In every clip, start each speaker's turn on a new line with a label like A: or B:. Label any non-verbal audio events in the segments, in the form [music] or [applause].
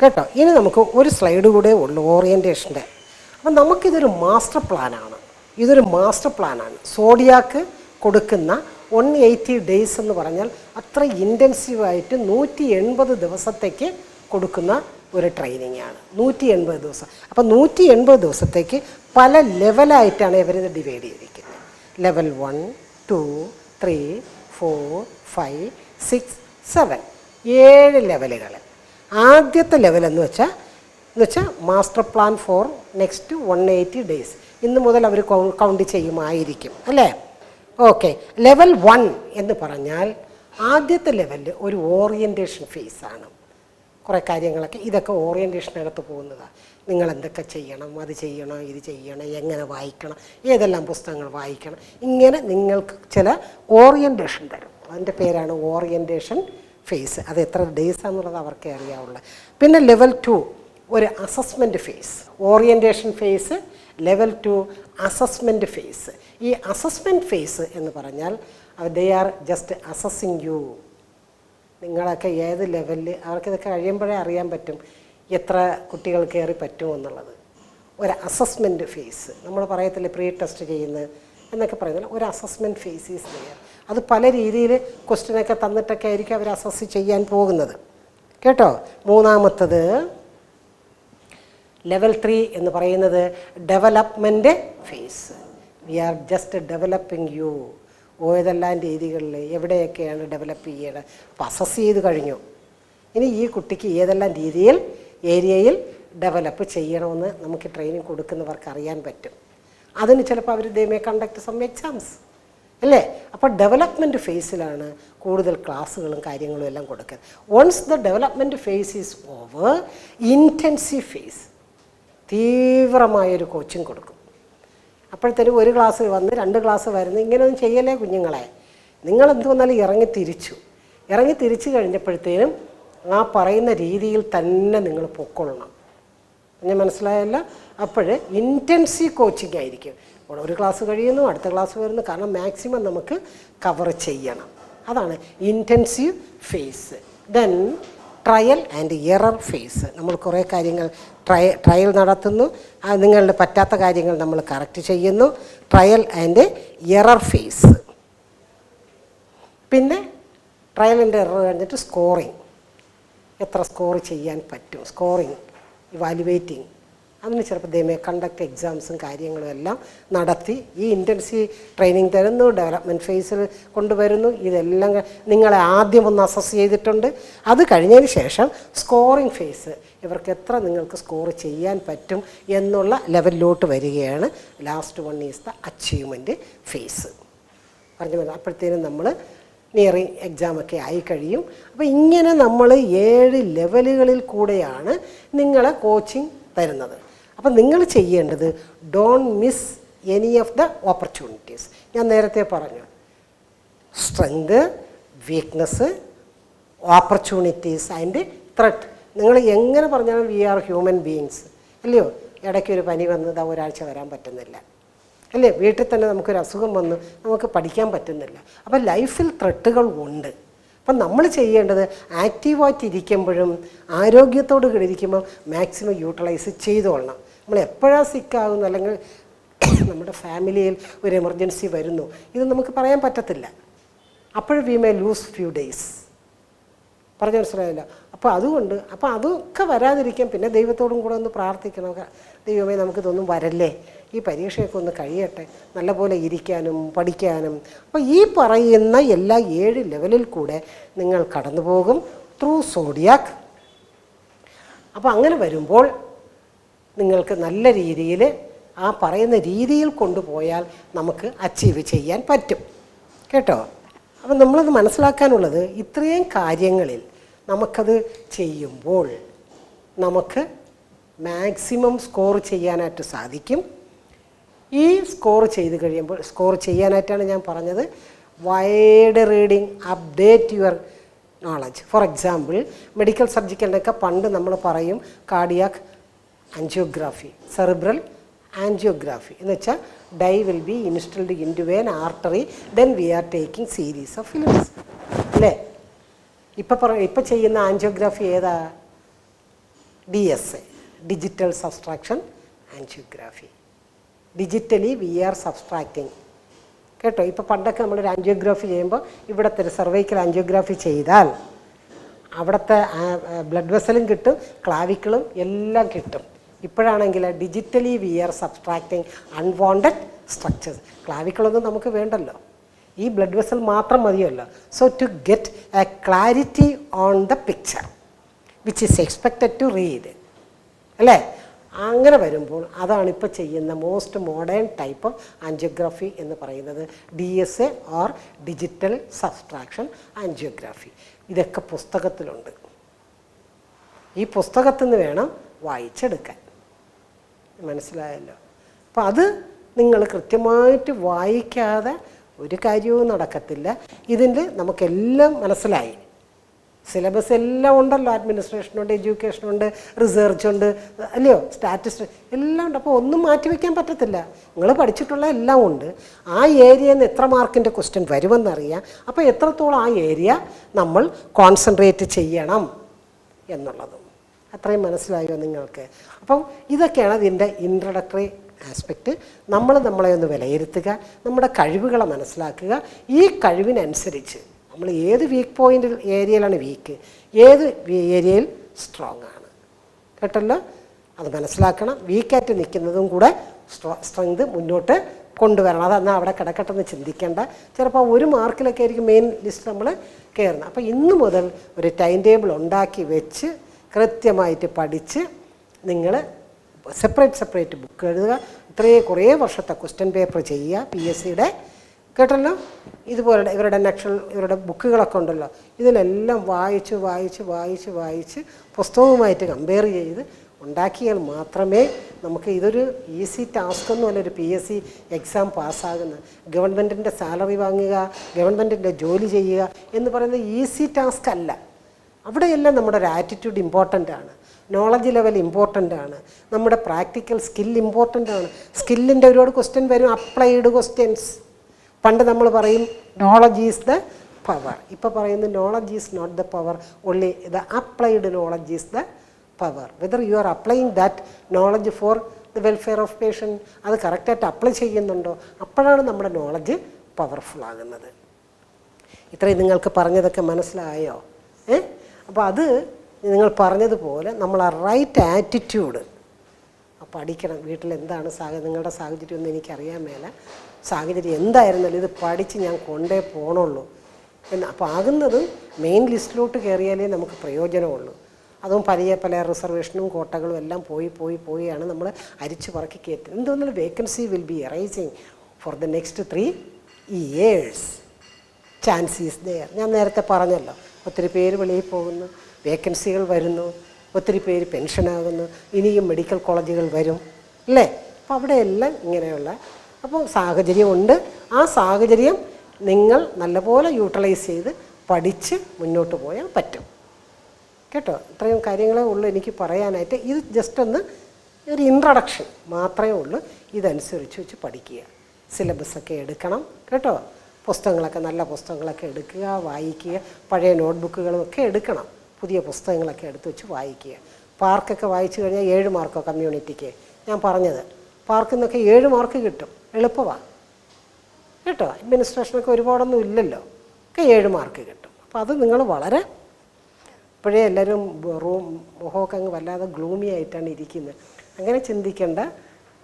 A: കേട്ടോ ഇനി നമുക്ക് ഒരു സ്ലൈഡ് കൂടെ ഉള്ളു ഓറിയന്റേഷന്റെ അപ്പം നമുക്കിതൊരു മാസ്റ്റർ പ്ലാനാണ് ഇതൊരു മാസ്റ്റർ പ്ലാനാണ് സോഡിയാക്ക് കൊടുക്കുന്ന വൺ എയ്റ്റി ഡേയ്സ് എന്ന് പറഞ്ഞാൽ അത്ര ഇന്റൻസീവായിട്ട് നൂറ്റി എൺപത് ദിവസത്തേക്ക് കൊടുക്കുന്ന ഒരു ട്രെയിനിങ് ആണ്. നൂറ്റി എൺപത് ദിവസം. അപ്പം നൂറ്റി എൺപത് ദിവസത്തേക്ക് പല ലെവലായിട്ടാണ് ഇവരിത് ഡിവൈഡ് ചെയ്തിരിക്കുന്നത്. Level one two three four five six seven ഏഴ് ലെവലുകൾ ആദ്യത്തെ ലെവൽ എന്ന് വെച്ചാൽ എന്ന് വെച്ചാൽ master plan for next one eighty days ഇന്ന് മുതൽ അവർ കൗണ്ട് ചെയ്യുമായിരിക്കും. അല്ലേ? ഓക്കെ ലെവൽ വൺ എന്ന് പറഞ്ഞാൽ ആദ്യത്തെ ലെവലിൽ ഒരു ഓറിയന്റേഷൻ ഫേസ് ആണ്. കുറേ കാര്യങ്ങളൊക്കെ ഇതൊക്കെ ഓറിയന്റേഷനകത്ത് പോകുന്നതാണ് നിങ്ങൾ എന്തൊക്കെ ചെയ്യണം? അത് ചെയ്യണം? ഇത് ചെയ്യണം? എങ്ങനെ വായിക്കണം? ഏതെല്ലാം പുസ്തകങ്ങൾ വായിക്കണം? ഇങ്ങനെ നിങ്ങൾക്ക് ചില ഓറിയന്റേഷൻ തരും. അതിന്റെ പേരാണ് ഓറിയന്റേഷൻ ഫേസ് അത് എത്ര ഡേയ്സ് ആണെന്നുള്ളത് അവർക്കേ അറിയാവുള്ളൂ. പിന്നെ ലെവൽ ടു ഒരു assessment phase orientation phase level two assessment phase ഈ അസസ്മെന്റ് ഫേസ് എന്ന് പറഞ്ഞാൽ they are just assessing you നിങ്ങളൊക്കെ ഏത് ലെവലിൽ അവർക്കിതൊക്കെ കഴിയുമ്പോഴേ അറിയാൻ പറ്റും. എത്ര കുട്ടികൾ കയറി പറ്റുമെന്നുള്ളത് ഒരു അസസ്മെന്റ് ഫേസ് നമ്മൾ പറയത്തില്ലേ പ്രീ ടെസ്റ്റ് ചെയ്യുന്നത് എന്നൊക്കെ പറയുന്നത് ഒരു അസസ്മെന്റ് ഫേസ് ഈസ് അത് പല രീതിയിൽ ക്വസ്റ്റ്യനൊക്കെ തന്നിട്ടൊക്കെ ആയിരിക്കും അവർ അസസ് ചെയ്യാൻ പോകുന്നത്. കേട്ടോ? മൂന്നാമത്തത് ലെവൽ ത്രീ എന്ന് പറയുന്നത് development phase we are just developing you ഏതെല്ലാം രീതികളിൽ എവിടെയൊക്കെയാണ് ഡെവലപ്പ് ചെയ്യേണ്ടത് അപ്പോൾ അസസ് ചെയ്ത് കഴിഞ്ഞു. ഇനി ഈ കുട്ടിക്ക് ഏതെല്ലാം രീതിയിൽ ഏരിയയിൽ ഡെവലപ്പ് ചെയ്യണമെന്ന് നമുക്ക് ട്രെയിനിങ് കൊടുക്കുന്നവർക്ക് അറിയാൻ പറ്റും. അതിന് ചിലപ്പോൾ അവർ they may conduct some exams അല്ലേ? അപ്പോൾ ഡെവലപ്മെന്റ് ഫേസിലാണ് കൂടുതൽ ക്ലാസ്സുകളും കാര്യങ്ങളും എല്ലാം കൊടുക്കുന്നത്. Once the development phase is over intensive phase തീവ്രമായൊരു coaching കൊടുക്കും. അപ്പോഴത്തേനും ഒരു ക്ലാസ് വന്ന് രണ്ട് ക്ലാസ് വരുന്നു ഇങ്ങനെയൊന്നും ചെയ്യലേ കുഞ്ഞുങ്ങളെ? നിങ്ങൾ വന്നാലും ഇറങ്ങി തിരിച്ചു. ഇറങ്ങി തിരിച്ചു കഴിഞ്ഞപ്പോഴത്തേനും ആ പറയുന്ന രീതിയിൽ തന്നെ നിങ്ങൾ പൊക്കൊള്ളണം ഞാൻ മനസ്സിലായല്ല? അപ്പോൾ ഇന്റൻസീവ് കോച്ചിങ് ആയിരിക്കും. ഒരു ക്ലാസ് കഴിയുന്നു അടുത്ത ക്ലാസ് വരുന്നു. കാരണം മാക്സിമം നമുക്ക് കവർ ചെയ്യണം. അതാണ് intensive phase then trial and error phase നമ്മൾ കുറേ കാര്യങ്ങൾ ട്രയ ട്രയൽ നടത്തുന്നു. നിങ്ങളുടെ പറ്റാത്ത കാര്യങ്ങൾ നമ്മൾ കറക്റ്റ് ചെയ്യുന്നു. ട്രയൽ ആൻഡ് എറർ ഫേസ് പിന്നെ ട്രയൽ ആൻഡ് എറർ കഴിഞ്ഞിട്ട് സ്കോറിങ് എത്ര സ്കോർ ചെയ്യാൻ പറ്റും? സ്കോറിങ് ഇവാലുവേറ്റിംഗ് അതിന് ചിലപ്പോൾ ദൈമേ കണ്ടക്ട് എക്സാംസും കാര്യങ്ങളും എല്ലാം നടത്തി ഈ ഇന്റൻസീവ് ട്രെയിനിങ് തരുന്നു ഡെവലപ്മെന്റ് ഫേസിൽ കൊണ്ടുവരുന്നു. ഇതെല്ലാം നിങ്ങളെ ആദ്യം ഒന്ന് അസസ് ചെയ്തിട്ടുണ്ട്. അത് കഴിഞ്ഞതിന് ശേഷം സ്കോറിങ് ഫേസ് ഇവർക്ക് എത്ര നിങ്ങൾക്ക് സ്കോർ ചെയ്യാൻ പറ്റും എന്നുള്ള ലെവലിലോട്ട് വരികയാണ്. Last one is the achievement phase പറഞ്ഞു അപ്പോഴത്തേനും നമ്മൾ നിയറിങ് എക്സാമൊക്കെ ആയി കഴിയും. അപ്പോൾ ഇങ്ങനെ നമ്മൾ ഏഴ് ലെവലുകളിൽ കൂടെയാണ് നിങ്ങളെ കോച്ചിങ് തരുന്നത്. അപ്പം നിങ്ങൾ ചെയ്യേണ്ടത് don't miss any of the opportunities ഞാൻ നേരത്തെ പറഞ്ഞു. Strength weakness opportunities and threat നിങ്ങൾ എങ്ങനെ പറഞ്ഞാലും വി ആർ ഹ്യൂമൻ ബീയിങ്സ് അല്ലയോ? ഇടയ്ക്ക് ഒരു പനി വന്നത് ഒരാഴ്ച വരാൻ പറ്റുന്നില്ല. അല്ലേ? വീട്ടിൽ തന്നെ നമുക്കൊരു അസുഖം വന്ന് നമുക്ക് പഠിക്കാൻ പറ്റുന്നില്ല. അപ്പം ലൈഫിൽ ത്രെട്ടുകൾ ഉണ്ട്. അപ്പം നമ്മൾ ചെയ്യേണ്ടത് ആക്റ്റീവായിട്ട് ഇരിക്കുമ്പോഴും ആരോഗ്യത്തോട് കൂടി ഇരിക്കുമ്പോൾ മാക്സിമം യൂട്ടിലൈസ് ചെയ്തുകൊള്ളണം നമ്മൾ എപ്പോഴാണ് സിക്കാകുന്നു അല്ലെങ്കിൽ [coughs] നമ്മുടെ ഫാമിലിയിൽ ഒരു എമർജൻസി വരുന്നു. ഇത് നമുക്ക് പറയാൻ പറ്റത്തില്ല. അപ്പോൾ we may lose few days പറഞ്ഞു മനസ്സിലായില്ല? അപ്പോൾ അതുകൊണ്ട് അപ്പോൾ അതൊക്കെ വരാതിരിക്കാൻ പിന്നെ ദൈവത്തോടും കൂടെ ഒന്ന് പ്രാർത്ഥിക്കണം. ദൈവമേ നമുക്കിതൊന്നും വരല്ലേ? ഈ പരീക്ഷയൊക്കെ ഒന്ന് കഴിയട്ടെ. നല്ലപോലെ ഇരിക്കാനും പഠിക്കാനും. അപ്പോൾ ഈ പറയുന്ന എല്ലാ ഏഴ് ലെവലിൽ കൂടെ നിങ്ങൾ കടന്നു പോകും ത്രൂ സോഡിയാക്ക് അപ്പോൾ അങ്ങനെ വരുമ്പോൾ നിങ്ങൾക്ക് നല്ല രീതിയിൽ ആ പറയുന്ന രീതിയിൽ കൊണ്ടുപോയാൽ നമുക്ക് അച്ചീവ് ചെയ്യാൻ പറ്റും. കേട്ടോ? അപ്പം നമ്മളത് മനസ്സിലാക്കാനുള്ളത് ഇത്രയും കാര്യങ്ങളിൽ നമുക്കത് ചെയ്യുമ്പോൾ നമുക്ക് മാക്സിമം സ്കോർ ചെയ്യാനായിട്ട് സാധിക്കും. ഈ സ്കോർ ചെയ്ത് കഴിയുമ്പോൾ സ്കോർ ചെയ്യാനായിട്ടാണ് ഞാൻ പറഞ്ഞത്. Wide reading update your knowledge for example medical സർജിക്കലിനൊക്കെ പണ്ട് നമ്മൾ പറയും കാർഡിയാക് ആൻജിയോഗ്രാഫി സെറിബ്രൽ ആൻജിയോഗ്രാഫി എന്ന് വെച്ചാൽ dye will be installed into vein artery then we are taking series of films അല്ലേ? ഇപ്പം പറ ഇപ്പം ചെയ്യുന്ന ആൻജിയോഗ്രാഫി ഏതാ? D S A digital subtraction angiography digitally we are subtracting കേട്ടോ? ഇപ്പോൾ പണ്ടൊക്കെ നമ്മളൊരു ആൻജിയോഗ്രാഫി ചെയ്യുമ്പോൾ ഇവിടുത്തെ ഒരു സർവൈക്കൽ ആൻജിയോഗ്രാഫി ചെയ്താൽ അവിടുത്തെ ബ്ലഡ് വെസലും കിട്ടും ക്ലാവിക്കിളും എല്ലാം കിട്ടും. ഇപ്പോഴാണെങ്കിൽ digitally we are subtracting unwanted structures ക്ലാവിക്കിളൊന്നും നമുക്ക് വേണ്ടല്ലോ. ഈ ബ്ലഡ് വെസൽ മാത്രം മതിയല്ലോ. So to get a clarity on the picture which is expected to read അല്ലേ? അങ്ങനെ വരുമ്പോൾ അതാണ് ഇപ്പോൾ ചെയ്യുന്ന most modern type of angiography എന്ന് പറയുന്നത്. D S A or digital subtraction angiography ഇതൊക്കെ പുസ്തകത്തിലുണ്ട്. ഈ പുസ്തകത്തിൽ നിന്ന് വേണം വായിച്ചെടുക്കാൻ. മനസ്സിലായല്ലോ? അപ്പം അത് നിങ്ങൾ കൃത്യമായിട്ട് വായിക്കാതെ ഒരു കാര്യവും നടക്കത്തില്ല. ഇതിന്റെ നമുക്കെല്ലാം മനസ്സിലായി. സിലബസ് എല്ലാം ഉണ്ടല്ലോ. അഡ്മിനിസ്ട്രേഷനുണ്ട് എഡ്യൂക്കേഷനുണ്ട് റിസർച്ച് ഉണ്ട് അല്ലയോ? സ്റ്റാറ്റിസ്റ്റിക് എല്ലാം ഉണ്ട്. അപ്പോൾ ഒന്നും മാറ്റി വയ്ക്കാൻ പറ്റത്തില്ല. നിങ്ങൾ പഠിച്ചിട്ടുള്ള എല്ലാം ഉണ്ട്. ആ ഏരിയയിൽ നിന്ന് എത്ര മാർക്കിന്റെ ക്വസ്റ്റ്യൻ വരുമെന്നറിയാം. അപ്പോൾ എത്രത്തോളം ആ ഏരിയ നമ്മൾ കോൺസെൻട്രേറ്റ് ചെയ്യണം എന്നുള്ളതും. അത്രയും മനസ്സിലായോ നിങ്ങൾക്ക്? അപ്പം ഇതൊക്കെയാണ് ഇതിന്റെ ഇൻട്രഡക്ടറി ആസ്പെക്റ്റ് നമ്മൾ നമ്മളെ ഒന്ന് വിലയിരുത്തുക നമ്മുടെ കഴിവുകളെ മനസ്സിലാക്കുക. ഈ കഴിവിനനുസരിച്ച് നമ്മൾ ഏത് വീക്ക് പോയിന്റ് ഏരിയയിലാണ് വീക്ക് ഏത് ഏരിയയിൽ സ്ട്രോങ് ആണ്. കേട്ടല്ലോ? അത് മനസ്സിലാക്കണം. വീക്കായിട്ട് നിൽക്കുന്നതും കൂടെ സ്ട്രോ സ്ട്രെങ്ത് മുന്നോട്ട് കൊണ്ടുവരണം. അതെന്നാൽ അവിടെ കിടക്കട്ടെന്ന് ചിന്തിക്കേണ്ട. ചിലപ്പോൾ ഒരു മാർക്കിലൊക്കെ ആയിരിക്കും മെയിൻ ലിസ്റ്റ് നമ്മൾ കയറുന്നത് അപ്പോൾ ഇന്ന് മുതൽ ഒരു ടൈം ടേബിൾ ഉണ്ടാക്കി വെച്ച് കൃത്യമായിട്ട് പഠിച്ച് നിങ്ങൾ സെപ്പറേറ്റ് സെപ്പറേറ്റ് ബുക്ക് എഴുതുക. ഇത്രയും കുറേ വർഷത്തെ ക്വസ്റ്റ്യൻ പേപ്പർ ചെയ്യുക. പി എസ് സിയുടെ കേട്ടല്ലോ? ഇതുപോലെ ഇവരുടെ നക്ഷൽ ഇവരുടെ ബുക്കുകളൊക്കെ ഉണ്ടല്ലോ. ഇതിലെല്ലാം വായിച്ച് വായിച്ച് വായിച്ച് വായിച്ച് പുസ്തകവുമായിട്ട് കമ്പയർ ചെയ്ത് ഉണ്ടാക്കിയാൽ മാത്രമേ നമുക്ക് ഇതൊരു ഈസി ടാസ്ക് ഒന്നുമല്ല ഒരു പി എസ് സി എക്സാം പാസ്സാകുന്നത് ഗവൺമെന്റിന്റെ സാലറി വാങ്ങുക ഗവൺമെന്റിന്റെ ജോലി ചെയ്യുക എന്ന് പറയുന്നത് ഈസി ടാസ്ക് അല്ല. അവിടെയെല്ലാം നമ്മുടെ ഒരു ആറ്റിറ്റ്യൂഡ് ഇമ്പോർട്ടന്റ് ആണ്. നോളജ് ലെവൽ ഇമ്പോർട്ടന്റ് ആണ്. നമ്മുടെ പ്രാക്ടിക്കൽ സ്കിൽ ഇമ്പോർട്ടന്റ് ആണ്. സ്കില്ലിന്റെ ഒരുപാട് ക്വസ്റ്റ്യൻ വരും. അപ്ലൈഡ് ക്വസ്റ്റ്യൻസ് പണ്ട് നമ്മൾ പറയും നോളജ് ഈസ് ദ പവർ ഇപ്പോൾ പറയുന്നത് knowledge is not the power only the applied knowledge is the power whether you are applying that knowledge for the welfare of patient അത് കറക്റ്റായിട്ട് അപ്ലൈ ചെയ്യുന്നുണ്ടോ അപ്പോഴാണ് നമ്മുടെ നോളജ് പവർഫുൾ ആകുന്നത്. ഇത്രയും നിങ്ങൾക്ക് പറഞ്ഞതൊക്കെ മനസ്സിലായോ? ഏ? അപ്പോൾ അത് നിങ്ങൾ പറഞ്ഞതുപോലെ നമ്മൾ ആ റൈറ്റ് ആറ്റിറ്റ്യൂഡ് പഠിക്കണം വീട്ടിൽ എന്താണ് സാഹചര്യം നിങ്ങളുടെ സാഹചര്യം ഒന്നും എനിക്കറിയാൻ മേല. സാഹചര്യം എന്തായിരുന്നാലും ഇത് പഠിച്ച് ഞാൻ കൊണ്ടേ പോകണുള്ളൂ എന്ന് അപ്പോൾ ആകുന്നത് മെയിൻ ലിസ്റ്റിലോട്ട് കയറിയാലേ നമുക്ക് പ്രയോജനമുള്ളൂ. അതും പല പല റിസർവേഷനും കോട്ടകളും എല്ലാം പോയി പോയി പോയാണ് നമ്മൾ അരിച്ചു പറക്കി കയറ്റുന്നത്. എന്തുകൊണ്ടാണ് vacancy will be arising for the next three years chance is ഞാൻ നേരത്തെ പറഞ്ഞല്ലോ ഒത്തിരി പേര് വെളിയിൽ പോകുന്നു വേക്കൻസികൾ വരുന്നു ഒത്തിരി പേര് പെൻഷനാകുന്നു ഇനിയും മെഡിക്കൽ കോളേജുകൾ വരും അല്ലേ? അപ്പോൾ അവിടെയെല്ലാം ഇങ്ങനെയുള്ള അപ്പോൾ സാഹചര്യമുണ്ട്. ആ സാഹചര്യം നിങ്ങൾ നല്ലപോലെ യൂട്ടിലൈസ് ചെയ്ത് പഠിച്ച് മുന്നോട്ട് പോയാൽ പറ്റും. കേട്ടോ? ഇത്രയും കാര്യങ്ങളേ ഉള്ളൂ എനിക്ക് പറയാനായിട്ട്. ഇത് ജസ്റ്റ് ഒന്ന് ഒരു ഇൻട്രഡക്ഷൻ മാത്രമേ ഉള്ളൂ. ഇതനുസരിച്ച് വെച്ച് പഠിക്കുക. സിലബസൊക്കെ എടുക്കണം. കേട്ടോ? പുസ്തകങ്ങളൊക്കെ നല്ല പുസ്തകങ്ങളൊക്കെ എടുക്കുക വായിക്കുക. പഴയ നോട്ട്ബുക്കുകളും ഒക്കെ എടുക്കണം. പുതിയ പുസ്തകങ്ങളൊക്കെ എടുത്ത് വെച്ച് വായിക്കുക. പാർക്കൊക്കെ വായിച്ചു കഴിഞ്ഞാൽ ഏഴ് മാർക്കോ കമ്മ്യൂണിറ്റിക്ക് ഞാൻ പറഞ്ഞത്. പാർക്കിൽ നിന്നൊക്കെ ഏഴ് മാർക്ക് കിട്ടും. എളുപ്പമാണ് കേട്ടോ? അഡ്മിനിസ്ട്രേഷനൊക്കെ ഒരുപാടൊന്നും ഇല്ലല്ലോ. ഒക്കെ ഏഴ് മാർക്ക് കിട്ടും. അപ്പോൾ അത് നിങ്ങൾ വളരെ ഇപ്പോഴേ എല്ലാവരും റൂം മുഖമൊക്കെ അങ്ങ് വല്ലാതെ ഗ്ലൂമി ആയിട്ടാണ് ഇരിക്കുന്നത് അങ്ങനെ ചിന്തിക്കേണ്ട.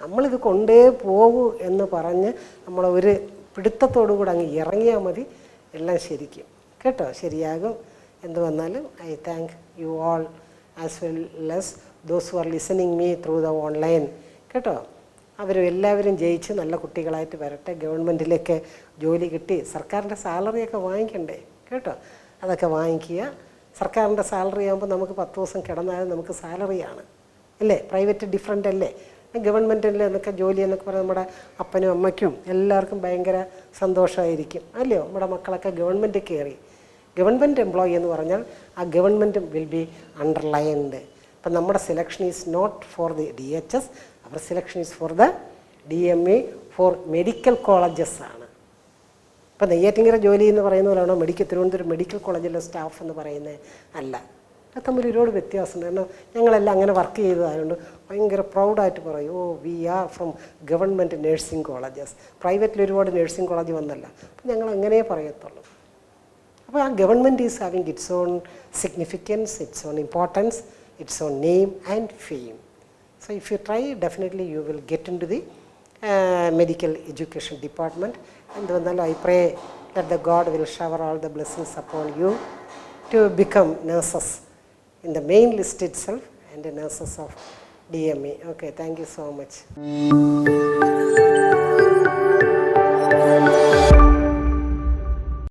A: നമ്മളിത് കൊണ്ടേ പോകൂ എന്ന് പറഞ്ഞ് നമ്മൾ ഒരു പിടുത്തത്തോടു കൂടെ അങ്ങ് ഇറങ്ങിയാൽ മതി. എല്ലാം ശരിക്കും. കേട്ടോ? ശരിയാകും. എന്ത് വന്നാലും I thank you all as well less those who are listening me through the online കേട്ടോ? അവർ എല്ലാവരും ജയിച്ച് നല്ല കുട്ടികളായിട്ട് വരട്ടെ. ഗവൺമെന്റിലേക്ക് ജോലി കിട്ടി. സർക്കാരിന്റെ സാലറിയൊക്കെ വാങ്ങിക്കണ്ടേ? കേട്ടോ? അതൊക്കെ വാങ്ങിക്കുക. സർക്കാരിന്റെ സാലറി ആകുമ്പോൾ നമുക്ക് പത്ത് ദിവസം കിടന്നാലും നമുക്ക് സാലറിയാണ്. അല്ലേ? പ്രൈവറ്റ് ഡിഫറെന്റ് അല്ലേ? ഗവൺമെന്റിൽ എന്നൊക്കെ ജോലി എന്നൊക്കെ പറയുന്നത് നമ്മുടെ അപ്പനും അമ്മയ്ക്കും എല്ലാവർക്കും ഭയങ്കര സന്തോഷമായിരിക്കും. അല്ലയോ? നമ്മുടെ മക്കളൊക്കെ ഗവൺമെന്റ് കയറി. ഗവൺമെന്റ് എംപ്ലോയി എന്ന് പറഞ്ഞാൽ ആ ഗവൺമെന്റ് വിൽ ബി അണ്ടർലൈൻഡ് അപ്പം നമ്മുടെ selection is not for the D H S our selection is for the D M E for medical colleges ആണ്. ഇപ്പം നെയ്യാറ്റിങ്കര ജോലി എന്ന് പറയുന്ന പോലെയാണോ മെഡിക്കൽ തിരുവനന്തപുരം മെഡിക്കൽ കോളേജിലെ സ്റ്റാഫ് എന്ന് പറയുന്നത് അല്ല. അത് തമ്മിൽ ഒരുപാട് വ്യത്യാസമുണ്ട് കാരണം ഞങ്ങളെല്ലാം അങ്ങനെ വർക്ക് ചെയ്തതായതുകൊണ്ട് ഭയങ്കര പ്രൗഡായിട്ട് പറയും ഓ we are from government nursing colleges പ്രൈവറ്റിൽ ഒരുപാട് നേഴ്സിംഗ് കോളേജ് വന്നല്ല. അപ്പം ഞങ്ങൾ അങ്ങനെ പറയത്തുള്ളൂ. അപ്പോൾ ആ government is having its own significance its own importance its own name and fame So, if you try definitely you will get into the uh, medical education department and then I pray that the God will shower all the blessings upon you to become nurses in the main list itself and the nurses of DME. Okay, thank you so much.